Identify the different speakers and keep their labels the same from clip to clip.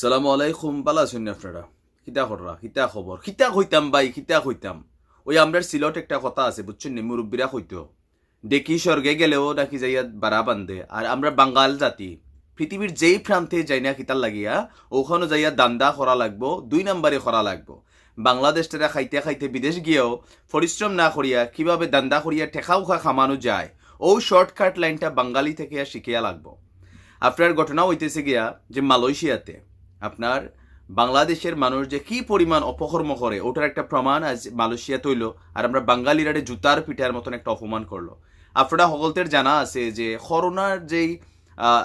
Speaker 1: সালামু আলাইকুম বালা আছেন আপনারা? কিতা কররা কিতা খবর কিতা কইতাম ভাই কিতা কইতাম ওই আমরার সিলট একটা কথা আছে, বুঝছেন নি, মুরব্বীরা কইতো দেখি স্বর্গে গেলেও নাকি যাইয়া বাড়া বান্ধে, আর আমরা বাঙ্গাল জাতি। পৃথিবীর যেই প্রান্তে যাই না কিতার লাগিয়া, ওখানে যাইয়া দান্দা করা লাগবো, দুই নাম্বারে করা লাগবো। বাংলাদেশ তারা খাইতে খাইতে বিদেশ গিয়েও পরিশ্রম না করিয়া কীভাবে দান্দা করিয়া ঠেকা উখা খামানো যায়, ও শর্টকাট লাইনটা বাঙালি থেকে শিখিয়া লাগবো। আপনার ঘটনা হইতেছে গিয়া যে মালয়েশিয়াতে। আপনার বাংলাদেশের মানুষ যে কি পরিমাণ অপকর্ম করে, ওটার একটা প্রমাণ আজ মালয়েশিয়া তৈল, আর আমরা বাঙালিরা জুতার পিঠার মতন একটা অপমান করল। আপনারা সকলদের জানা আছে যে করোনার যেই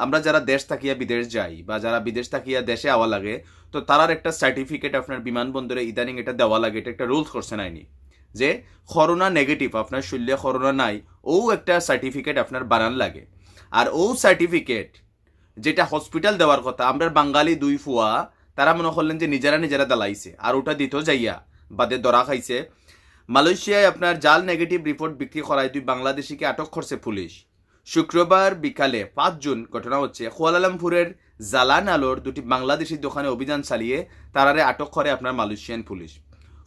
Speaker 1: আমরা যারা দেশ থাকিয়া বিদেশ যাই বা যারা বিদেশ থাকিয়া দেশে আওয়া লাগে, তো তারার একটা সার্টিফিকেট আপনার বিমানবন্দরে ইদানিং এটা দেওয়া লাগে, এটা একটা রুলস করছে নাইনি যে করোনা নেগেটিভ আপনার শরীরে করোনা নাই, ও একটা সার্টিফিকেট আপনার বানান লাগে। আর ও সার্টিফিকেট যেটা হসপিটাল দেওয়ার কথা, আমরা বাঙালি দুই ফুয়া, তারা মনে করলেন যে নিজেরা নিজেরা দালাইছে, আর ওটা দিত যাইয়া বাদে ধরা খাইছে। মালয়েশিয়ায় আপনার জাল নেগেটিভ রিপোর্ট বিক্রি করায় দুই বাংলাদেশিকে আটক করছে পুলিশ। শুক্রবার বিকালে পাঁচ জুন ঘটনা হচ্ছে কুয়ালালামপুরের জালান আলোর দুটি বাংলাদেশি দোকানে অভিযান চালিয়ে তারারে আটক করে আপনার মালয়েশিয়ান পুলিশ।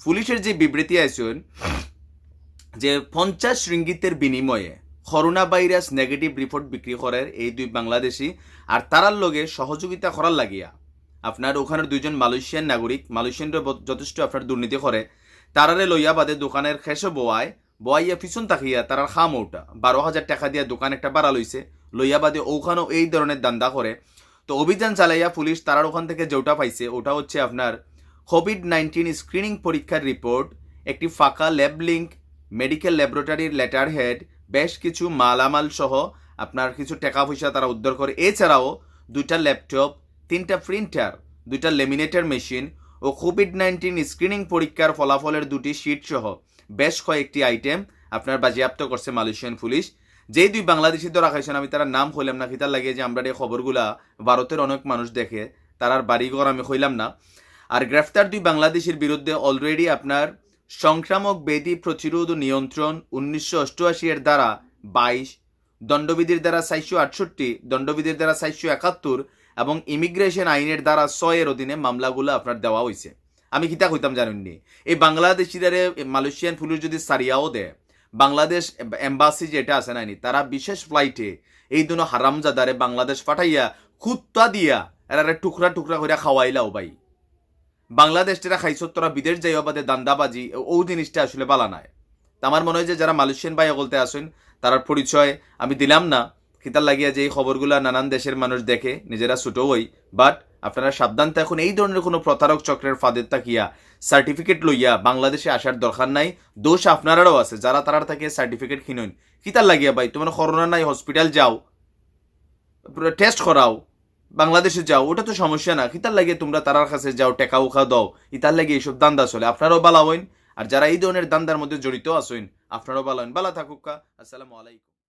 Speaker 1: পুলিশের যে বিবৃতি আছেন যে পঞ্চাশ রিঙ্গিতের বিনিময়ে করোনা ভাইরাস নেগেটিভ রিপোর্ট বিক্রি করার এই দুই বাংলাদেশি আর তারার লগে সহযোগিতা করার লাগিয়া আপনার ওখানের দুইজন মালয়েশিয়ান নাগরিক, মালয়েশিয়ানরা যথেষ্ট আপনার দুর্নীতি করে, তারারে লইয়া বাদে দোকানের খেসে বোয়ায় বোয়াইয়া পিছন তাকিয়া তারার খাম ওটা বারো হাজার টাকা দিয়া দোকান একটা বাড়া লইছে, লইয়া বাদে ওখানেও এই ধরনের দান্দা করে। তো অভিযান চালাইয়া পুলিশ তারার ওখান থেকে যেটা পাইছে, ওটা হচ্ছে আপনার কোভিড নাইন্টিন স্ক্রিনিং পরীক্ষার রিপোর্ট একটি ফাঁকা ল্যাব লিঙ্ক মেডিকেল ল্যাবরেটরির লেটার হেড বেশ কিছু মালামাল সহ আপনার কিছু টাকা পয়সা তারা উদ্ধার করে। এছাড়াও দুইটা ল্যাপটপ, তিনটা প্রিন্টার দুইটা লেমিনেটর মেশিন ও কোভিড নাইন্টিন স্ক্রিনিং পরীক্ষার ফলাফলের দুটি শিট সহ বেশ কয়েকটি আইটেম আপনার বাজেয়াপ্ত করছে মালয়েশিয়ান পুলিশ। যেই দুই বাংলাদেশি ধরা খাইছেন আমি তারা নাম হইলাম না খিতার লাগে যে আমরা এই খবরগুলা ভারতের অনেক মানুষ দেখে তারার বাড়িঘর আমি হইলাম না। আর গ্রেফতার দুই বাংলাদেশের বিরুদ্ধে অলরেডি আপনার সংক্রামক ব্যাধি প্রতিরোধ নিয়ন্ত্রণ উনিশশো অষ্টআশি এর দ্বারা বাইশ, দণ্ডবিধির দ্বারা চারশো আটষট্টি, দণ্ডবিধির দ্বারা চারশো একাত্তর এবং ইমিগ্রেশন আইনের দ্বারা ছয়ের অধীনে মামলাগুলো আপনার দেওয়া হয়েছে আমি কিতা কইতাম জানেননি? এই বাংলাদেশিদারে মালয়েশিয়ান পুলিশ যদি সারিয়াও দেয়, বাংলাদেশ এম্বাসি যেটা আছে নাইনি তারা বিশেষ ফ্লাইটে এই দুনো হারামজাদারে বাংলাদেশ পাঠাইয়া খুত্তা দিয়া এরারে টুকরা টুকরা করে খাওয়াইলাও ভাই। বাংলাদেশ যেটা তোরা বিদেশ যাইও বাদে দান্দাবাজি, ও জিনিসটা আসলে বালা নাই। আমার মনে হয় যে যারা মালয়েশিয়ান ভাই বলতে আসেন তার পরিচয় আমি দিলাম না। কিতার লাগিয়া যে এই খবরগুলা নানান দেশের মানুষ দেখে, নিজেরা ছোট হই। বাট আপনারা সাবধান থাকুন এই ধরনের কোনো প্রতারক চক্রের ফাঁদের তাকিয়া সার্টিফিকেট লইয়া বাংলাদেশে আসার দরকার নাই। দোষ আপনারাও আছে, যারা তারা থেকে সার্টিফিকেট কিনুন। কিতার লাগিয়া ভাই, তোমার করোনা নাই হসপিটাল যাও। টেস্ট করাও। বাংলাদেশে যাও, ওটা তো সমস্যা না। ইতার লাগে তোমরা তারার কাছে যাও টেকা উখা দাও। ইতার লাগে এইসব দান্দা চলে। আপনারাও বালা হইন। আর যারা এই ধরনের দান্দার মধ্যে জড়িত আসইন আপনারাও বালা হইন। বালা থাকুক আসসালামু আলাইকুম।